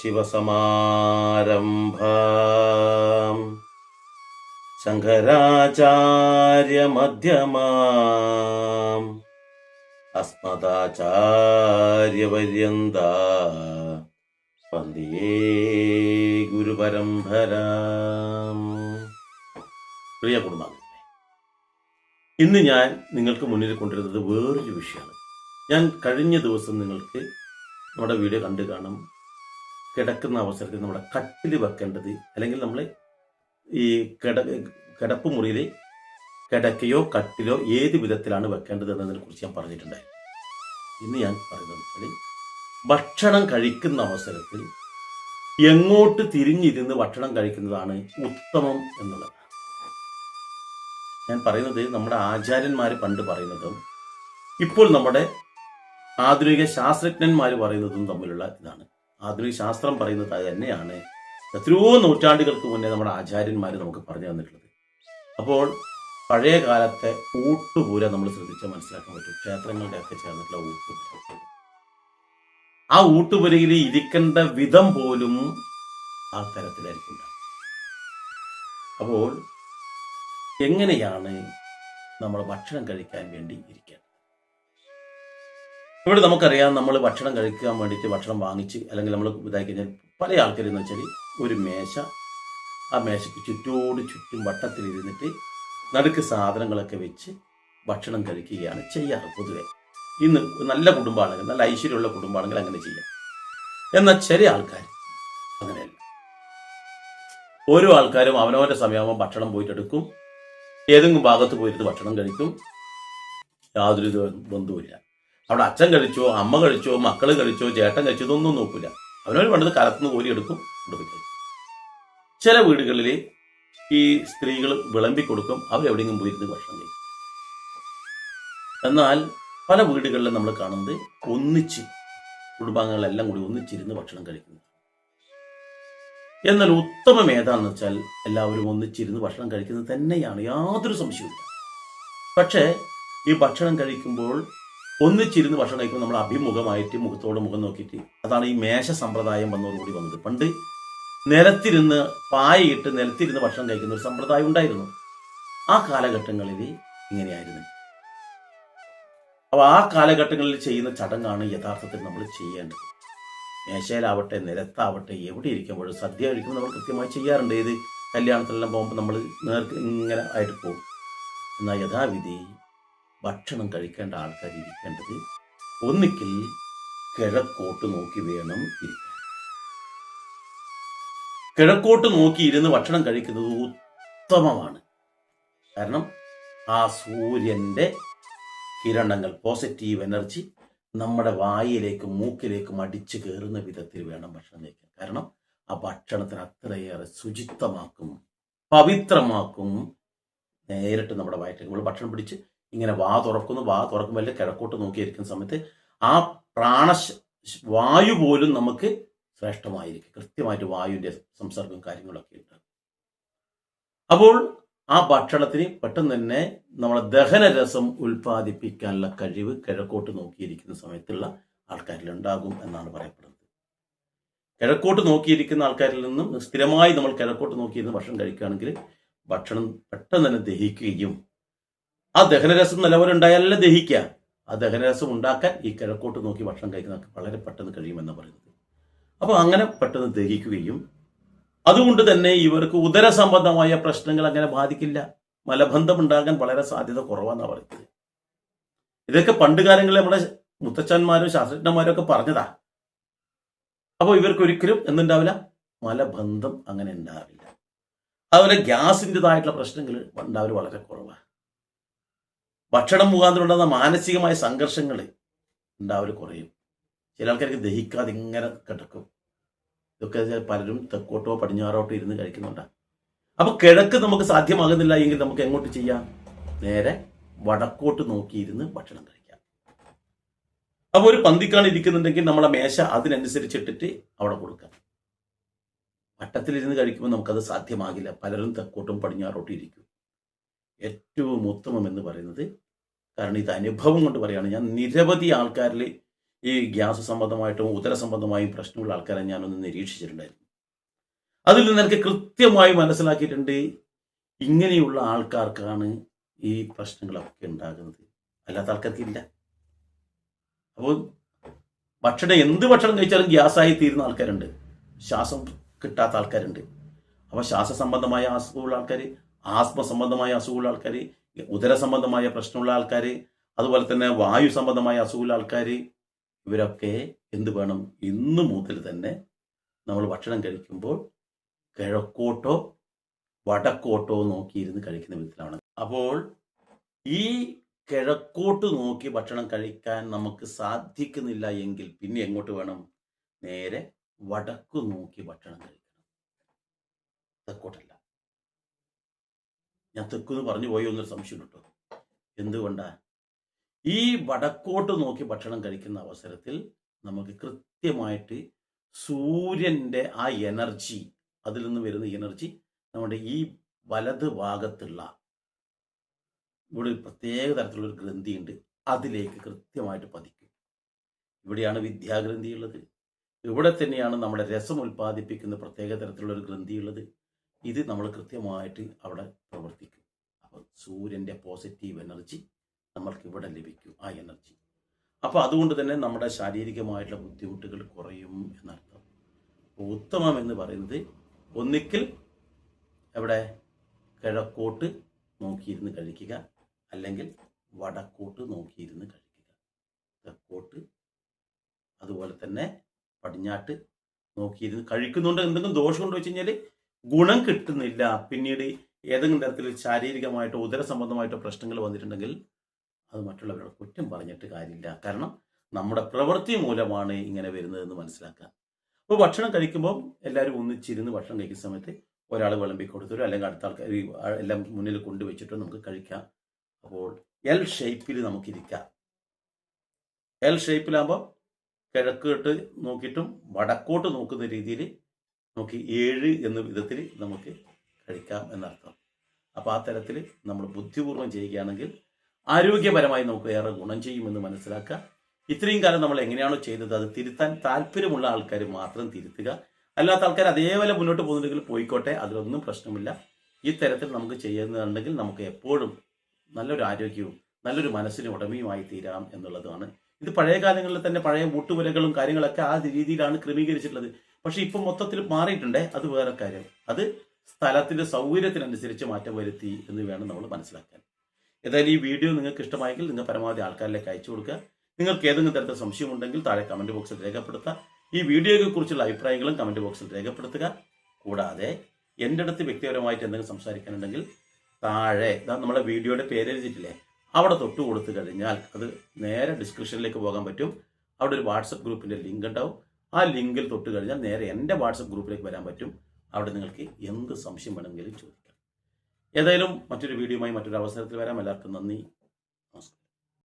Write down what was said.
സദാശിവസമാരംഭാം ശങ്കരാചാര്യമധ്യമാം. അസ്മദാചാര്യപര്യന്ത വന്ദേ ഗുരുപരമ്പരാം. പ്രിയ കുടുംബാംഗങ്ങളെ ഇന്ന് ഞാൻ നിങ്ങൾക്ക് മുന്നിൽ കൊണ്ടുവരുന്നത് വേറൊരു വിഷയമാണ്. ഞാൻ കഴിഞ്ഞ ദിവസം നിങ്ങൾക്ക് നമ്മുടെ വീഡിയോ കണ്ടു കാണും. കിടക്കുന്ന അവസരത്തിൽ നമ്മുടെ കട്ടിൽ വെക്കേണ്ടത് അല്ലെങ്കിൽ നമ്മൾ ഈ കിട കിടപ്പ് മുറിയിൽ കിടക്കയോ കട്ടിലോ ഏത് വിധത്തിലാണ് വെക്കേണ്ടത് എന്നതിനെ കുറിച്ച് ഞാൻ പറഞ്ഞിട്ടുണ്ടായിരുന്നു ഇന്ന് ഞാൻ പറയുന്നത് ഭക്ഷണം കഴിക്കുന്ന അവസരത്തിൽ എങ്ങോട്ട് തിരിഞ്ഞിരുന്ന് ഭക്ഷണം കഴിക്കുന്നതാണ് ഉത്തമം എന്നുള്ളത്. ഞാൻ പറയുന്നത് നമ്മുടെ ആചാര്യന്മാർ പണ്ട് പറയുന്നതും ഇപ്പോൾ നമ്മുടെ ആധുനിക ശാസ്ത്രജ്ഞന്മാർ പറയുന്നതും തമ്മിലുള്ള ഇതാണ്. ആധുനിക ശാസ്ത്രം പറയുന്നത് തന്നെയാണ്. എത്രയോ നൂറ്റാണ്ടുകൾക്ക് മുന്നേ നമ്മുടെ ആചാര്യന്മാർ നമുക്ക് പറഞ്ഞു തന്നിട്ടുള്ളത്. അപ്പോൾ പഴയ കാലത്തെ ഊട്ടുപൂര നമ്മൾ ശ്രദ്ധിച്ചാൽ മനസ്സിലാക്കാൻ പറ്റും. ക്ഷേത്രങ്ങളുടെയൊക്കെ ചേർന്നിട്ടുള്ള ഊട്ടുപൂര. ആ ഊട്ടുപുരയിൽ ഇരിക്കേണ്ട വിധം പോലും ആ തരത്തിലായിരിക്കും അപ്പോൾ എങ്ങനെയാണ് നമ്മൾ ഭക്ഷണം കഴിക്കാൻ വേണ്ടി ഇരിക്കേണ്ടത്? ഇവിടെ നമുക്കറിയാം നമ്മൾ ഭക്ഷണം കഴിക്കാൻ വേണ്ടിയിട്ട് ഭക്ഷണം വാങ്ങിച്ച് അല്ലെങ്കിൽ നമ്മൾ ഇതാക്കി പല ആൾക്കാരെന്ന് വെച്ചാൽ ഒരു മേശ ആ മേശയ്ക്ക് ചുറ്റോട് ചുറ്റും വട്ടത്തിൽ ഇരുന്നിട്ട് നടുക്ക് സാധനങ്ങളൊക്കെ വെച്ച് ഭക്ഷണം കഴിക്കുകയാണ് ചെയ്യാറ് പൊതുവെ. ഇന്ന് നല്ല കുടുംബമാണെങ്കിൽ നല്ല ഐശ്വര്യമുള്ള കുടുംബമാണെങ്കിൽ അങ്ങനെ ചെയ്യാം. എന്നാൽ ചില ആൾക്കാർ അങ്ങനെയല്ല. ഓരോ ആൾക്കാരും അവനവന്റെ സമയമാകുമ്പോൾ ഭക്ഷണം പോയിട്ടെടുക്കും. ഏതെങ്കിലും ഭാഗത്ത് പോയിട്ട് ഭക്ഷണം കഴിക്കും. യാതൊരു ബന്ധുവില്ല അവിടെ അച്ഛൻ കഴിച്ചോ അമ്മ കഴിച്ചോ മക്കൾ കഴിച്ചോ ചേട്ടൻ കഴിച്ചോ ഇതൊന്നും നോക്കില്ല അവനവർ പണ്ടത് കലത്തുനിന്ന് കോരി എടുക്കും കൊണ്ടുപോയി ചില വീടുകളിൽ ഈ സ്ത്രീകൾ വിളമ്പി കൊടുക്കും അവരെവിടെയെങ്കിലും പോയിരുന്ന് ഭക്ഷണം കഴിക്കും. എന്നാൽ പല വീടുകളിലും നമ്മൾ കാണുന്നത് ഒന്നിച്ച് കുടുംബാംഗങ്ങളെല്ലാം കൂടി ഒന്നിച്ചിരുന്ന് ഭക്ഷണം കഴിക്കുന്നു എന്നാൽ ഉത്തമം ഏതാണെന്ന് വെച്ചാൽ എല്ലാവരും ഒന്നിച്ചിരുന്ന് ഭക്ഷണം കഴിക്കുന്നത് തന്നെയാണ് യാതൊരു സംശയവും പക്ഷേ ഈ ഭക്ഷണം കഴിക്കുമ്പോൾ ഒന്നിച്ചിരുന്ന് ഭക്ഷണം കഴിക്കുമ്പോൾ നമ്മൾ അഭിമുഖമായിട്ട് മുഖത്തോട് മുഖം നോക്കിയിട്ട് അതാണ് ഈ മേശ സമ്പ്രദായം വന്നതോടുകൂടി വന്നത്. പണ്ട് നിലത്തിരുന്ന് പായയിട്ട് നിലത്തിരുന്ന് ഭക്ഷണം കഴിക്കുന്ന ഒരു സമ്പ്രദായം ഉണ്ടായിരുന്നു. ആ കാലഘട്ടങ്ങളിൽ ഇങ്ങനെയായിരുന്നു. അപ്പോൾ ആ കാലഘട്ടങ്ങളിൽ ചെയ്യുന്ന ചടങ്ങാണ് യഥാർത്ഥത്തിൽ നമ്മൾ ചെയ്യേണ്ടത്. മേശയിലാവട്ടെ നിലത്താവട്ടെ എവിടെ ഇരിക്കുമ്പോഴും സദ്യ കഴിക്കുമ്പോൾ നമ്മൾ കൃത്യമായി ചെയ്യാറുണ്ട്. ഏത് കല്യാണത്തിലെല്ലാം പോകുമ്പോൾ നമ്മൾ നേർക്ക് ഇങ്ങനെ ആയിട്ട് പോകും. എന്നാൽ യഥാവിധി ഭക്ഷണം കഴിക്കേണ്ട ആൾക്കാർ ഇരിക്കേണ്ടത് ഒന്നിക്കിൽ കിഴക്കോട്ട് നോക്കി വേണം ഇരിക്കാൻ. കിഴക്കോട്ട് നോക്കി ഇരുന്ന് ഭക്ഷണം കഴിക്കുന്നത് ഉത്തമമാണ്. കാരണം ആ സൂര്യന്റെ കിരണങ്ങൾ പോസിറ്റീവ് എനർജി നമ്മുടെ വായിലേക്കും മൂക്കിലേക്കും അടിച്ചു കയറുന്ന വിധത്തിൽ വേണം ഭക്ഷണം കഴിക്കാൻ. കാരണം ആ ഭക്ഷണത്തിന് അത്രയേറെ ശുചിത്വമാക്കും പവിത്രമാക്കും നേരിട്ട് നമ്മുടെ വയറ്റിലേക്ക്. നമ്മൾ ഭക്ഷണം പിടിച്ച് ഇങ്ങനെ വാ തുറക്കുന്നു വാ തുറക്കുമ്പോൾ കിഴക്കോട്ട് നോക്കിയിരിക്കുന്ന സമയത്ത് ആ പ്രാണ വായു പോലും നമുക്ക് ശ്രേഷ്ഠമായിരിക്കും. കൃത്യമായിട്ട് വായുവിന്റെ സംസർഗം കാര്യങ്ങളൊക്കെ ഉണ്ട് അപ്പോൾ ആ ഭക്ഷണത്തിന് പെട്ടെന്ന് തന്നെ നമ്മളെ ദഹനരസം ഉൽപ്പാദിപ്പിക്കാനുള്ള കഴിവ് കിഴക്കോട്ട് നോക്കിയിരിക്കുന്ന സമയത്തുള്ള ആൾക്കാരിൽ ഉണ്ടാകും എന്നാണ് പറയപ്പെടുന്നത്. കിഴക്കോട്ട് നോക്കിയിരിക്കുന്ന ആൾക്കാരിൽ നിന്നും സ്ഥിരമായി നമ്മൾ കിഴക്കോട്ട് നോക്കിയിരുന്ന് ഭക്ഷണം കഴിക്കുകയാണെങ്കിൽ ഭക്ഷണം പെട്ടെന്ന് തന്നെ ദഹിക്കുകയും ആ ദഹനരസം നിലവിലെ ഉണ്ടായാലല്ല ദഹിക്കുക. ആ ദഹനരസം ഉണ്ടാക്കാൻ ഈ കിഴക്കോട്ട് നോക്കി ഭക്ഷണം കഴിക്കുന്ന വളരെ പെട്ടെന്ന് കഴിയുമെന്ന് പറയുന്നത്. അപ്പോൾ അങ്ങനെ പെട്ടെന്ന് ദഹിക്കുകയും അതുകൊണ്ട് തന്നെ ഇവർക്ക് ഉദര സംബന്ധമായ പ്രശ്നങ്ങൾ അങ്ങനെ ബാധിക്കില്ല. മലബന്ധം ഉണ്ടാകാൻ വളരെ സാധ്യത കുറവാന്നാണ് പറയുന്നത്. ഇതൊക്കെ പണ്ട് കാലങ്ങളിൽ നമ്മുടെ മുത്തച്ഛന്മാരും ശാസ്ത്രജ്ഞന്മാരും ഒക്കെ പറഞ്ഞതാ. അപ്പോൾ ഇവർക്ക് ഒരിക്കലും എന്തുണ്ടാവില്ല? മലബന്ധം അങ്ങനെ ഉണ്ടാവില്ല. അതുപോലെ ഗ്യാസിന്റെതായിട്ടുള്ള പ്രശ്നങ്ങൾ ഉണ്ടാവൽ വളരെ കുറവാണ്. ഭക്ഷണം മുഖാന്തരം ഉണ്ടാകുന്ന മാനസികമായ സംഘർഷങ്ങൾ ഉണ്ടാവൽ കുറയും. ചില ആൾക്കാർക്ക് ദഹിക്കാതെ ഇങ്ങനെ കിടക്കും. ഇതൊക്കെ പലരും തെക്കോട്ടോ പടിഞ്ഞാറോട്ടോ ഇരുന്ന് കഴിക്കുന്നുണ്ട്. അപ്പൊ കിഴക്ക് നമുക്ക് സാധ്യമാകുന്നില്ല എങ്കിൽ നമുക്ക് എങ്ങോട്ട് ചെയ്യാം? നേരെ വടക്കോട്ട് നോക്കിയിരുന്ന് ഭക്ഷണം കഴിക്കാം. അപ്പൊ ഒരു പന്തിക്കാണ് ഇരിക്കുന്നുണ്ടെങ്കിൽ നമ്മളെ മേശ അതിനനുസരിച്ചിട്ടിട്ട് അവിടെ കൊടുക്കാം. വട്ടത്തിലിരുന്ന് കഴിക്കുമ്പോൾ നമുക്കത് സാധ്യമാകില്ല. പലരും തെക്കോട്ടും പടിഞ്ഞാറോട്ടും ഇരിക്കും. ഏറ്റവും ഉത്തമം എന്ന് പറയുന്നത്. കാരണം ഇത് അനുഭവം കൊണ്ട് പറയുകയാണ്. ഞാൻ നിരവധി ആൾക്കാരിൽ ഈ ഗ്യാസ് സംബന്ധമായിട്ടും ഉദര സംബന്ധമായും പ്രശ്നമുള്ള ആൾക്കാരെ ഞാനൊന്ന് നിരീക്ഷിച്ചിട്ടുണ്ടായിരുന്നു. അതിൽ നിന്ന് എനിക്ക് കൃത്യമായി മനസ്സിലാക്കിയിട്ടുണ്ട് ഇങ്ങനെയുള്ള ആൾക്കാർക്കാണ് ഈ പ്രശ്നങ്ങളൊക്കെ ഉണ്ടാകുന്നത്. അല്ലാത്ത ആൾക്കാർക്ക് ഇല്ല അപ്പോൾ ഭക്ഷണം എന്ത് ഭക്ഷണം കഴിച്ചാലും ഗ്യാസായി തീരുന്ന ആൾക്കാരുണ്ട്. ശ്വാസം കിട്ടാത്ത ആൾക്കാരുണ്ട്. അപ്പോൾ ശ്വാസ സംബന്ധമായ അസുഖമുള്ള ആൾക്കാർ ആസ്മ സംബന്ധമായ അസുഖമുള്ള ആൾക്കാർ ഉദര സംബന്ധമായ പ്രശ്നമുള്ള ആൾക്കാർ അതുപോലെ തന്നെ വായു സംബന്ധമായ അസുഖമുള്ള ആൾക്കാർ ഇവരൊക്കെ എന്ത് വേണം? ഇന്ന് മുതൽ തന്നെ നമ്മൾ ഭക്ഷണം കഴിക്കുമ്പോൾ കിഴക്കോട്ടോ വടക്കോട്ടോ നോക്കിയിരുന്ന് കഴിക്കുന്ന വിധത്തിലാണ്. അപ്പോൾ ഈ കിഴക്കോട്ട് നോക്കി ഭക്ഷണം കഴിക്കാൻ നമുക്ക് സാധിക്കുന്നില്ല എങ്കിൽ പിന്നെ എങ്ങോട്ട് വേണം? നേരെ വടക്കു നോക്കി ഭക്ഷണം കഴിക്കണം. തെക്കോട്ടല്ല. ഞാൻ തെക്കുന്ന് പറഞ്ഞു പോയോ എന്നൊരു സംശയം കിട്ടും. എന്തുകൊണ്ടാ? ഈ വടക്കോട്ട് നോക്കി ഭക്ഷണം കഴിക്കുന്ന അവസരത്തിൽ നമുക്ക് കൃത്യമായിട്ട് സൂര്യന്റെ ആ എനർജി അതിൽ നിന്ന് വരുന്ന എനർജി നമ്മുടെ ഈ വലത് ഭാഗത്തുള്ള ഇവിടെ ഒരു പ്രത്യേക തരത്തിലുള്ള ഒരു ഗ്രന്ഥിയുണ്ട്. അതിലേക്ക് കൃത്യമായിട്ട് പതിക്കും. ഇവിടെയാണ് വിദ്യാഗ്രന്ഥി ഉള്ളത് ഇവിടെ തന്നെയാണ് നമ്മുടെ രസം ഉൽപ്പാദിപ്പിക്കുന്ന പ്രത്യേക തരത്തിലുള്ള ഒരു ഗ്രന്ഥി ഉള്ളത് ഇത് നമ്മൾ കൃത്യമായിട്ട് അവിടെ പ്രവർത്തിക്കും. അപ്പോൾ സൂര്യന്റെ പോസിറ്റീവ് എനർജി നമ്മൾക്ക് ഇവിടെ ലഭിക്കും ആ എനർജി അപ്പോൾ അതുകൊണ്ട് തന്നെ നമ്മുടെ ശാരീരികമായിട്ടുള്ള ബുദ്ധിമുട്ടുകൾ കുറയും എന്നർത്ഥം. ഉത്തമം എന്ന് പറയുന്നത് ഒന്നിക്കിൽ എവിടെ? കിഴക്കോട്ട് നോക്കിയിരുന്ന് കഴിക്കുക അല്ലെങ്കിൽ വടക്കോട്ട് നോക്കിയിരുന്ന് കഴിക്കുക. തെക്കോട്ട് അതുപോലെ തന്നെ പടിഞ്ഞാട്ട് നോക്കിയിരുന്ന് കഴിക്കുന്നുണ്ട്. എന്തെങ്കിലും ദോഷമുണ്ടോ വെച്ച് കഴിഞ്ഞാൽ ഗുണം കിട്ടുന്നില്ല. പിന്നീട് ഏതെങ്കിലും തരത്തിൽ ശാരീരികമായിട്ടോ ഉദര സംബന്ധമായിട്ടോ പ്രശ്നങ്ങൾ വന്നിട്ടുണ്ടെങ്കിൽ അത് മറ്റുള്ളവരോട് കുറ്റം പറഞ്ഞിട്ട് കാര്യമില്ല. കാരണം നമ്മുടെ പ്രവൃത്തി മൂലമാണ് ഇങ്ങനെ വരുന്നതെന്ന് മനസ്സിലാക്കുക. അപ്പോൾ ഭക്ഷണം കഴിക്കുമ്പോൾ എല്ലാവരും ഒന്നിച്ചിരുന്ന് ഭക്ഷണം കഴിക്കുന്ന സമയത്ത് ഒരാൾ വിളമ്പി കൊടുത്തൊരു അല്ലെങ്കിൽ അടുത്ത ആൾക്കാർ എല്ലാം മുന്നിൽ കൊണ്ടുവച്ചിട്ടോ നമുക്ക് കഴിക്കാം. അപ്പോൾ എൽ ഷേപ്പിൽ നമുക്കിരിക്കാം എൽ ഷേപ്പിലാകുമ്പോൾ കിഴക്കോട്ട് നോക്കിയിട്ടും വടക്കോട്ട് നോക്കുന്ന രീതിയിൽ നമുക്ക് ഏഴ് എന്ന വിധത്തിൽ നമുക്ക് കഴിക്കാം എന്നർത്ഥം. അപ്പോൾ ആ തരത്തിൽ നമ്മൾ ബുദ്ധിപൂർവം ചെയ്യുകയാണെങ്കിൽ ആരോഗ്യപരമായി നമുക്ക് ഏറെ ഗുണം ചെയ്യുമെന്ന് മനസ്സിലാക്കുക. ഇത്രയും കാലം നമ്മൾ എങ്ങനെയാണോ ചെയ്തത് അത് തിരുത്താൻ താല്പര്യമുള്ള ആൾക്കാർ മാത്രം തിരുത്തുക. അല്ലാത്ത ആൾക്കാർ അതേപോലെ മുന്നോട്ട് പോകുന്നുണ്ടെങ്കിൽ പോയിക്കോട്ടെ അതിലൊന്നും പ്രശ്നമില്ല. ഈ തരത്തിൽ നമുക്ക് ചെയ്യുന്നുണ്ടെങ്കിൽ നമുക്ക് എപ്പോഴും നല്ലൊരു ആരോഗ്യവും നല്ലൊരു മനസ്സിന് ഉടമയുമായി തീരാം എന്നുള്ളതാണ്. ഇത് പഴയ കാലങ്ങളിൽ തന്നെ പഴയ മുട്ടുവരകളും കാര്യങ്ങളൊക്കെ ആ രീതിയിലാണ് ക്രമീകരിച്ചിട്ടുള്ളത്. പക്ഷെ ഇപ്പം മൊത്തത്തിൽ മാറിയിട്ടുണ്ട്. അത് വേറെ കാര്യം. അത് സ്ഥലത്തിന്റെ സൗകര്യത്തിനനുസരിച്ച് മാറ്റം വരുത്തി എന്ന് വേണം നമ്മൾ മനസ്സിലാക്കാൻ. ഏതായാലും ഈ വീഡിയോ നിങ്ങൾക്ക് ഇഷ്ടമായെങ്കിൽ നിങ്ങൾ പരമാവധി ആൾക്കാരിലേക്ക് അയച്ചു കൊടുക്കുക. നിങ്ങൾക്ക് ഏതെങ്കിലും തരത്തിൽ സംശയമുണ്ടെങ്കിൽ താഴെ കമന്റ് ബോക്സിൽ രേഖപ്പെടുത്തുക. ഈ വീഡിയോയെ കുറിച്ചുള്ള അഭിപ്രായങ്ങളും കമന്റ് ബോക്സിൽ രേഖപ്പെടുത്തുക. കൂടാതെ എന്റെ അടുത്ത് വ്യക്തിപരമായിട്ട് എന്തെങ്കിലും സംസാരിക്കാനുണ്ടെങ്കിൽ താഴെ ദാ നമ്മളെ വീഡിയോയുടെ പേര് എഴുതിയിട്ടില്ലേ? അവിടെ തൊട്ട് കൊടുത്തു കഴിഞ്ഞാൽ അത് നേരെ ഡിസ്ക്രിപ്ഷനിലേക്ക് പോകാൻ പറ്റും. അവിടെ ഒരു വാട്സപ്പ് ഗ്രൂപ്പിന്റെ ലിങ്ക് ഉണ്ടാവും. ആ ലിങ്കിൽ തൊട്ട് കഴിഞ്ഞാൽ നേരെ എന്റെ വാട്സപ്പ് ഗ്രൂപ്പിലേക്ക് വരാൻ പറ്റും. അവിടെ നിങ്ങൾക്ക് എന്ത് സംശയം വേണമെങ്കിലും ചോദിക്കാം. ഏതായാലും മറ്റൊരു വീഡിയോയുമായി മറ്റൊരു അവസരത്തിൽ വരാം. എല്ലാവർക്കും നന്ദി.